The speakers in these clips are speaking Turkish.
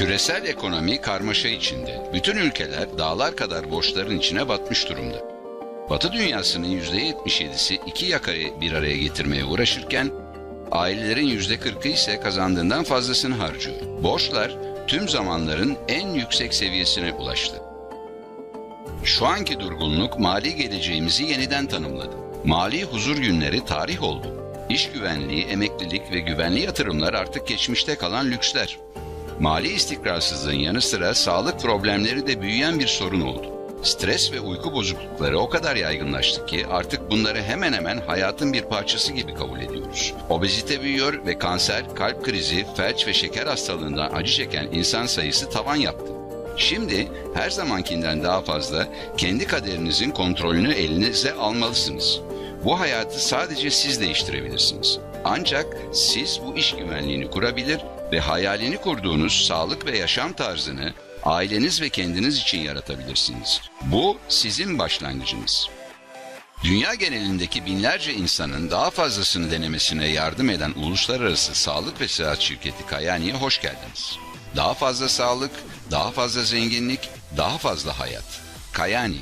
Küresel ekonomi karmaşa içinde. Bütün ülkeler dağlar kadar borçların içine batmış durumda. Batı dünyasının %77'si iki yakayı bir araya getirmeye uğraşırken, ailelerin %40'ı ise kazandığından fazlasını harcıyor. Borçlar tüm zamanların en yüksek seviyesine ulaştı. Şu anki durgunluk mali geleceğimizi yeniden tanımladı. Mali huzur günleri tarih oldu. İş güvenliği, emeklilik ve güvenli yatırımlar artık geçmişte kalan lüksler. Mali istikrarsızlığın yanı sıra sağlık problemleri de büyüyen bir sorun oldu. Stres ve uyku bozuklukları o kadar yaygınlaştı ki artık bunları hemen hemen hayatın bir parçası gibi kabul ediyoruz. Obezite büyüyor ve kanser, kalp krizi, felç ve şeker hastalığından acı çeken insan sayısı tavan yaptı. Şimdi her zamankinden daha fazla kendi kaderinizin kontrolünü elinize almalısınız. Bu hayatı sadece siz değiştirebilirsiniz. Ancak siz bu iş güvenliğini kurabilir ve hayalini kurduğunuz sağlık ve yaşam tarzını aileniz ve kendiniz için yaratabilirsiniz. Bu sizin başlangıcınız. Dünya genelindeki binlerce insanın daha fazlasını denemesine yardım eden uluslararası sağlık ve sıhhat şirketi Kayani'ye hoş geldiniz. Daha fazla sağlık, daha fazla zenginlik, daha fazla hayat. Kayani.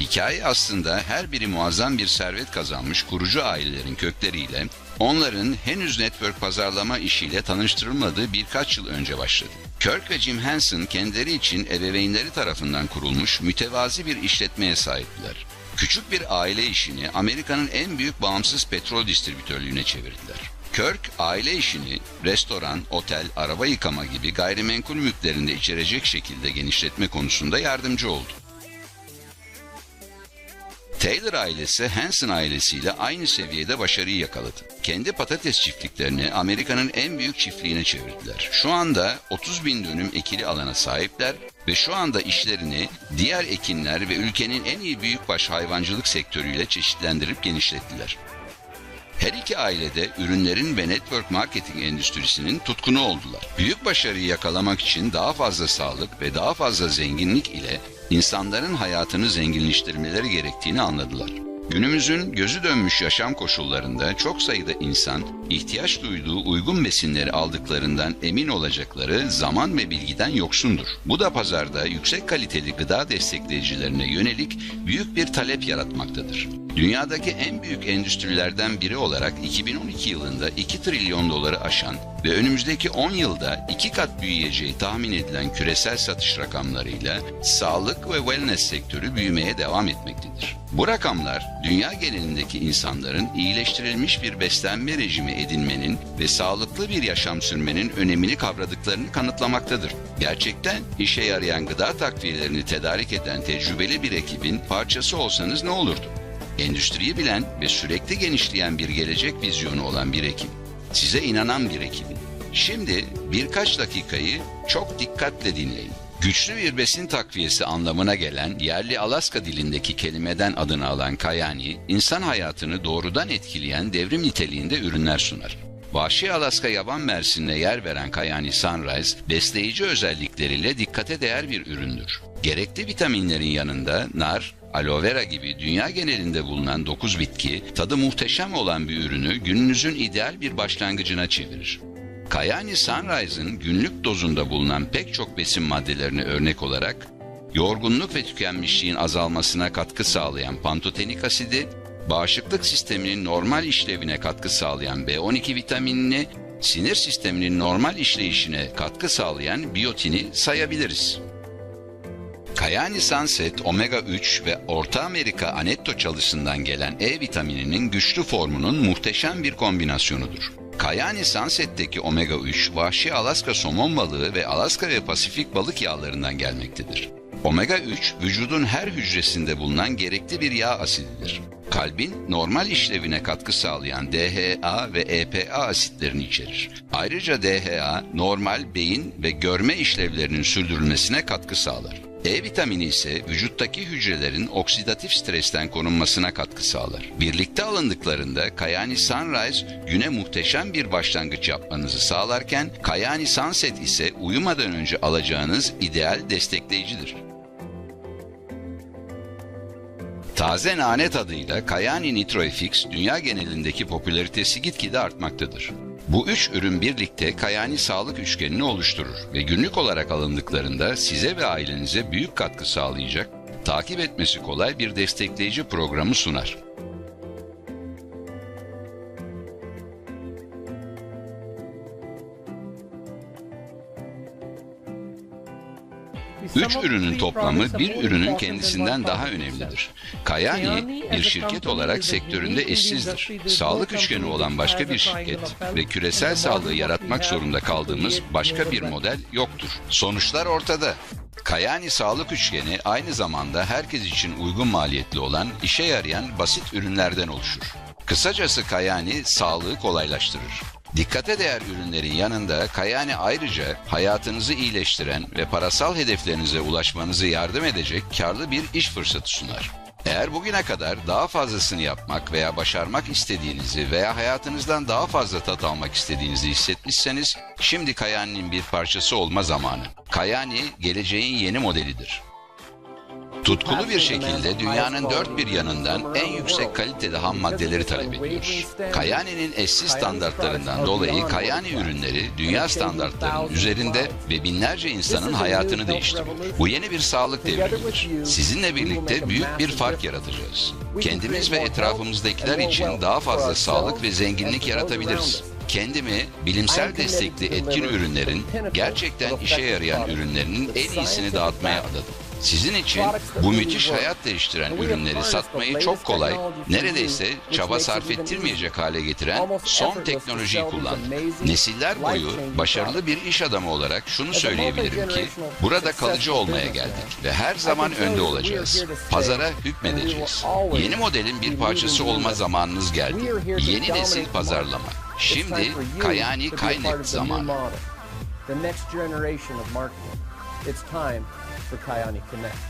Hikaye aslında her biri muazzam bir servet kazanmış kurucu ailelerin kökleriyle onların henüz network pazarlama işiyle tanıştırılmadığı birkaç yıl önce başladı. Kirk ve Jim Henson kendileri için ebeveynleri tarafından kurulmuş mütevazi bir işletmeye sahiptiler. Küçük bir aile işini Amerika'nın en büyük bağımsız petrol distribütörlüğüne çevirdiler. Kirk aile işini restoran, otel, araba yıkama gibi gayrimenkul mülklerinde içerecek şekilde genişletme konusunda yardımcı oldu. Taylor ailesi Hanson ailesiyle aynı seviyede başarıyı yakaladı. Kendi patates çiftliklerini Amerika'nın en büyük çiftliğine çevirdiler. Şu anda 30 bin dönüm ekili alana sahipler ve şu anda işlerini diğer ekinler ve ülkenin en iyi büyükbaş hayvancılık sektörüyle çeşitlendirip genişlettiler. Her iki ailede ürünlerin ve network marketing endüstrisinin tutkunu oldular. Büyük başarıyı yakalamak için daha fazla sağlık ve daha fazla zenginlik ile insanların hayatını zenginleştirmeleri gerektiğini anladılar. Günümüzün gözü dönmüş yaşam koşullarında çok sayıda insan ihtiyaç duyduğu uygun besinleri aldıklarından emin olacakları zaman ve bilgiden yoksundur. Bu da pazarda yüksek kaliteli gıda destekleyicilerine yönelik büyük bir talep yaratmaktadır. Dünyadaki en büyük endüstrilerden biri olarak 2012 yılında 2 trilyon doları aşan ve önümüzdeki 10 yılda 2 kat büyüyeceği tahmin edilen küresel satış rakamlarıyla sağlık ve wellness sektörü büyümeye devam etmektedir. Bu rakamlar dünya genelindeki insanların iyileştirilmiş bir beslenme rejimi edinmenin ve sağlıklı bir yaşam sürmenin önemini kavradıklarını kanıtlamaktadır. Gerçekten işe yarayan gıda takviyelerini tedarik eden tecrübeli bir ekibin parçası olsanız ne olurdu? Endüstriyi bilen ve sürekli genişleyen bir gelecek vizyonu olan bir ekip. Size inanan bir ekibin. Şimdi birkaç dakikayı çok dikkatle dinleyin. Güçlü bir besin takviyesi anlamına gelen yerli Alaska dilindeki kelimeden adını alan Kayani, insan hayatını doğrudan etkileyen devrim niteliğinde ürünler sunar. Vahşi Alaska yaban mersinine yer veren Kayani Sunrise, besleyici özellikleriyle dikkate değer bir üründür. Gerekli vitaminlerin yanında nar, aloe vera gibi dünya genelinde bulunan 9 bitki, tadı muhteşem olan bir ürünü gününüzün ideal bir başlangıcına çevirir. Kayani Sunrise'ın günlük dozunda bulunan pek çok besin maddelerini örnek olarak, yorgunluk ve tükenmişliğin azalmasına katkı sağlayan pantotenik asidi, bağışıklık sisteminin normal işlevine katkı sağlayan B12 vitaminini, sinir sisteminin normal işleyişine katkı sağlayan biyotini sayabiliriz. Kayani Sunset, omega 3 ve Orta Amerika anetto çalısından gelen E vitamininin güçlü formunun muhteşem bir kombinasyonudur. Kayani Sunset'teki omega 3, vahşi Alaska somon balığı ve Alaska ve Pasifik balık yağlarından gelmektedir. Omega 3, vücudun her hücresinde bulunan gerekli bir yağ asididir. Kalbin normal işlevine katkı sağlayan DHA ve EPA asitlerini içerir. Ayrıca DHA, normal beyin ve görme işlevlerinin sürdürülmesine katkı sağlar. E vitamini ise vücuttaki hücrelerin oksidatif stresten korunmasına katkı sağlar. Birlikte alındıklarında Kayani Sunrise güne muhteşem bir başlangıç yapmanızı sağlarken Kayani Sunset ise uyumadan önce alacağınız ideal destekleyicidir. Taze nane tadıyla Kayani Nitro FX dünya genelindeki popülaritesi gitgide artmaktadır. Bu üç ürün birlikte Kayani sağlık üçgenini oluşturur ve günlük olarak alındıklarında size ve ailenize büyük katkı sağlayacak, takip etmesi kolay bir destekleyici programı sunar. Üç ürünün toplamı bir ürünün kendisinden daha önemlidir. Kayani bir şirket olarak sektöründe eşsizdir. Sağlık üçgeni olan başka bir şirket ve küresel sağlığı yaratmak zorunda kaldığımız başka bir model yoktur. Sonuçlar ortada. Kayani sağlık üçgeni aynı zamanda herkes için uygun maliyetli olan, işe yarayan basit ürünlerden oluşur. Kısacası Kayani sağlığı kolaylaştırır. Dikkate değer ürünlerin yanında Kayani ayrıca hayatınızı iyileştiren ve parasal hedeflerinize ulaşmanızı yardım edecek karlı bir iş fırsatı sunar. Eğer bugüne kadar daha fazlasını yapmak veya başarmak istediğinizi veya hayatınızdan daha fazla tat almak istediğinizi hissetmişseniz, şimdi Kayani'nin bir parçası olma zamanı. Kayani, geleceğin yeni modelidir. Tutkulu bir şekilde dünyanın dört bir yanından en yüksek kalitede ham maddeleri talep ediyoruz. Kayani'nin eşsiz standartlarından dolayı Kayani ürünleri dünya standartlarının üzerinde ve binlerce insanın hayatını değiştiriyor. Bu yeni bir sağlık devrimidir. Sizinle birlikte büyük bir fark yaratacağız. Kendimiz ve etrafımızdakiler için daha fazla sağlık ve zenginlik yaratabiliriz kendimi bilimsel destekli etkin ürünlerin gerçekten işe yarayan ürünlerinin en iyisini dağıtmaya adadım. Sizin için bu müthiş hayat değiştiren ürünleri satmayı çok kolay, neredeyse çaba sarf ettirmeyecek hale getiren son teknolojiyi kullandık. Nesiller boyu başarılı bir iş adamı olarak şunu söyleyebilirim ki, burada kalıcı olmaya geldik ve her zaman önde olacağız. Pazara hükmedeceğiz. Yeni modelin bir parçası olma zamanınız geldi. Yeni nesil pazarlama. Şimdi Kayani Kaynek zamanı. The next generation of marketing. It's time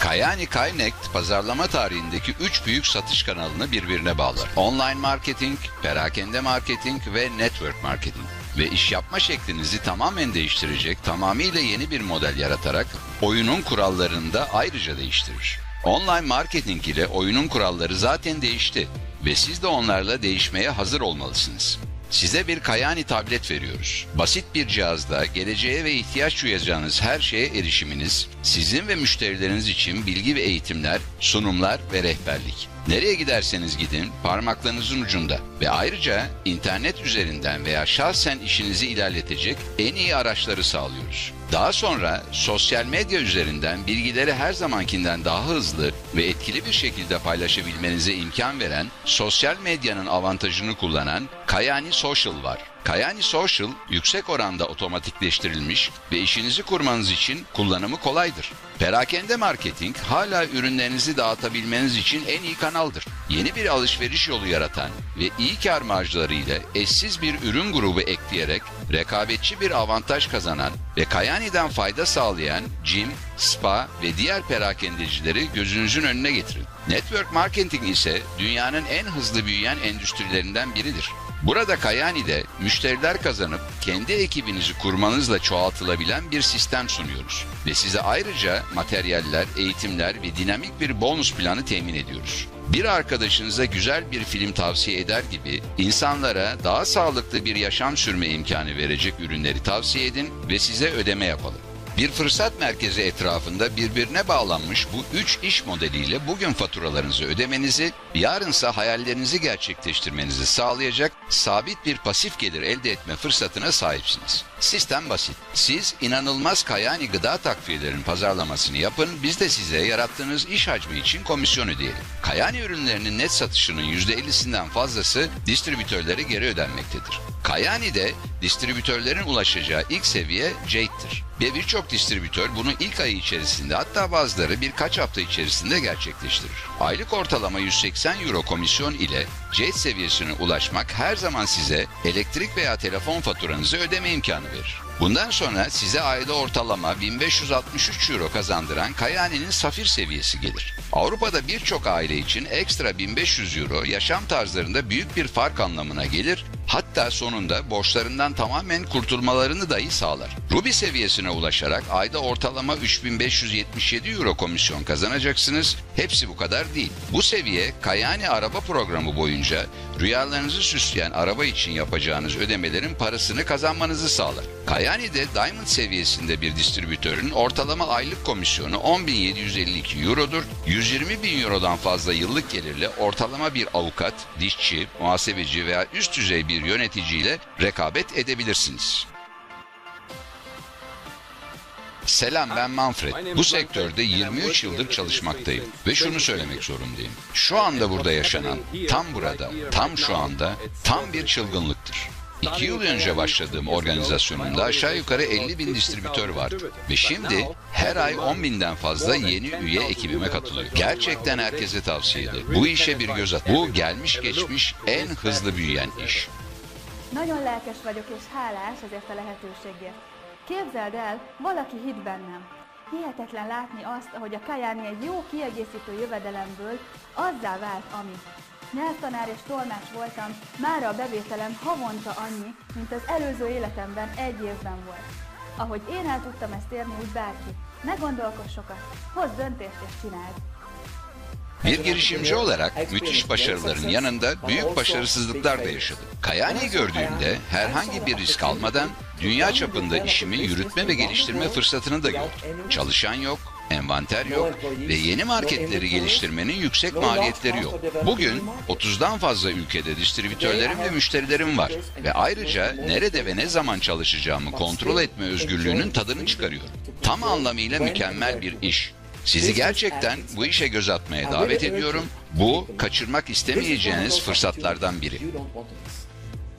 Kayani Connect. Pazarlama tarihindeki 3 büyük satış kanalını birbirine bağlar. Online marketing, perakende marketing ve network marketing. Ve iş yapma şeklinizi tamamen değiştirecek, tamamıyla yeni bir model yaratarak oyunun kurallarını da ayrıca değiştirir. Online marketing ile oyunun kuralları zaten değişti ve siz de onlarla değişmeye hazır olmalısınız. Size bir Kayani tablet veriyoruz. Basit bir cihazda geleceğe ve ihtiyaç duyacağınız her şeye erişiminiz, sizin ve müşterileriniz için bilgi ve eğitimler, sunumlar ve rehberlik. Nereye giderseniz gidin parmaklarınızın ucunda ve ayrıca internet üzerinden veya şahsen işinizi ilerletecek en iyi araçları sağlıyoruz. Daha sonra sosyal medya üzerinden bilgileri her zamankinden daha hızlı ve etkili bir şekilde paylaşabilmenize imkan veren sosyal medyanın avantajını kullanan Kayani Social var. Kayani Social yüksek oranda otomatikleştirilmiş ve işinizi kurmanız için kullanımı kolaydır. Perakende marketing hala ürünlerinizi dağıtabilmeniz için en iyi kanaldır. Yeni bir alışveriş yolu yaratan ve iyi kar marjları eşsiz bir ürün grubu ekleyerek rekabetçi bir avantaj kazanan ve Kayani'den fayda sağlayan gym, spa ve diğer perakendecileri gözünüzün önüne getirin. Network marketing ise dünyanın en hızlı büyüyen endüstrilerinden biridir. Burada Kayani'de müşteriler kazanıp kendi ekibinizi kurmanızla çoğaltılabilen bir sistem sunuyoruz. Ve size ayrıca materyaller, eğitimler ve dinamik bir bonus planı temin ediyoruz. Bir arkadaşınıza güzel bir film tavsiye eder gibi insanlara daha sağlıklı bir yaşam sürme imkanı verecek ürünleri tavsiye edin ve size ödeme yapalım. Bir fırsat merkezi etrafında birbirine bağlanmış bu üç iş modeliyle bugün faturalarınızı ödemenizi, yarınsa hayallerinizi gerçekleştirmenizi sağlayacak sabit bir pasif gelir elde etme fırsatına sahipsiniz. Sistem basit. Siz inanılmaz Kayani gıda takviyelerin pazarlamasını yapın, biz de size yarattığınız iş hacmi için komisyon ödeyelim. Kayani ürünlerinin net satışının %50'sinden fazlası distribütörlere geri ödenmektedir. Kayani'de distribütörlerin ulaşacağı ilk seviye Jade'dir. Ve birçok distribütör bunu ilk ay içerisinde hatta bazıları birkaç hafta içerisinde gerçekleştirir. Aylık ortalama 180 euro komisyon ile Jade seviyesine ulaşmak her zaman size elektrik veya telefon faturanızı ödeme imkanı verir. Bundan sonra size ayda ortalama 1563 euro kazandıran Kayani'nin safir seviyesi gelir. Avrupa'da birçok aile için ekstra 1500 euro yaşam tarzlarında büyük bir fark anlamına gelir Hatta sonunda borçlarından tamamen kurtulmalarını dahi sağlar. Ruby seviyesine ulaşarak ayda ortalama 3577 euro komisyon kazanacaksınız. Hepsi bu kadar değil. Bu seviye Kayani araba programı boyunca rüyalarınızı süsleyen araba için yapacağınız ödemelerin parasını kazanmanızı sağlar. Kayani'de Diamond seviyesinde bir distribütörün ortalama aylık komisyonu 10.752 eurodur. 120 bin eurodan fazla yıllık gelirle ortalama bir avukat, dişçi, muhasebeci veya üst düzey bir yöneticiyle rekabet edebilirsiniz. Selam ben Manfred. Bu sektörde 23 yıldır çalışmaktayım ve şunu söylemek zorundayım. Şu anda burada yaşanan, tam burada, tam şu anda, tam bir çılgınlıktır. İki yıl önce başladığım organizasyonumda aşağı yukarı 50 bin distribütör vardı. Ve şimdi her ay 10 binden fazla yeni üye ekibime katılıyor. Gerçekten herkese tavsiye ederim. Bu işe bir göz at. Bu gelmiş geçmiş en hızlı büyüyen iş. Nagyon lelkes vagyok és hálás ezért a lehetőségért. Képzeld el, valaki hitt bennem. Hihetetlen látni azt, ahogy a Kajáni egy jó kiegészítő jövedelemből azzá vált, ami. Nyelvtanár és tolmács voltam, mára a bevételem havonta annyi, mint az előző életemben egy évben volt. Ahogy én el tudtam ezt érni, úgy bárki. Ne gondolkozz sokat, hozz döntést és csináld. Bir girişimci olarak müthiş başarıların yanında büyük başarısızlıklar da yaşadım. Kayani gördüğümde herhangi bir risk almadan dünya çapında işimi yürütme ve geliştirme fırsatını da gördüm. Çalışan yok, envanter yok ve yeni marketleri geliştirmenin yüksek maliyetleri yok. Bugün 30'dan fazla ülkede distribütörlerim ve müşterilerim var ve ayrıca nerede ve ne zaman çalışacağımı kontrol etme özgürlüğünün tadını çıkarıyorum. Tam anlamıyla mükemmel bir iş. Sizi gerçekten bu işe göz atmaya davet ediyorum. Bu kaçırmak istemeyeceğiniz fırsatlardan biri.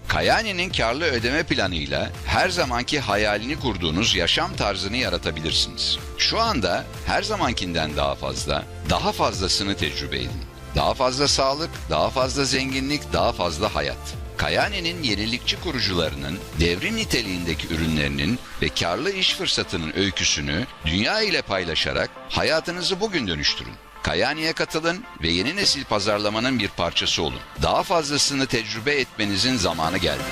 Kayani'nin karlı ödeme planıyla her zamanki hayalini kurduğunuz yaşam tarzını yaratabilirsiniz. Şu anda her zamankinden daha fazla, daha fazlasını tecrübe edin. Daha fazla sağlık, daha fazla zenginlik, daha fazla hayat. Kayani'nin yenilikçi kurucularının devrim niteliğindeki ürünlerinin ve karlı iş fırsatının öyküsünü dünya ile paylaşarak hayatınızı bugün dönüştürün. Kayani'ye katılın ve yeni nesil pazarlamanın bir parçası olun. Daha fazlasını tecrübe etmenizin zamanı geldi.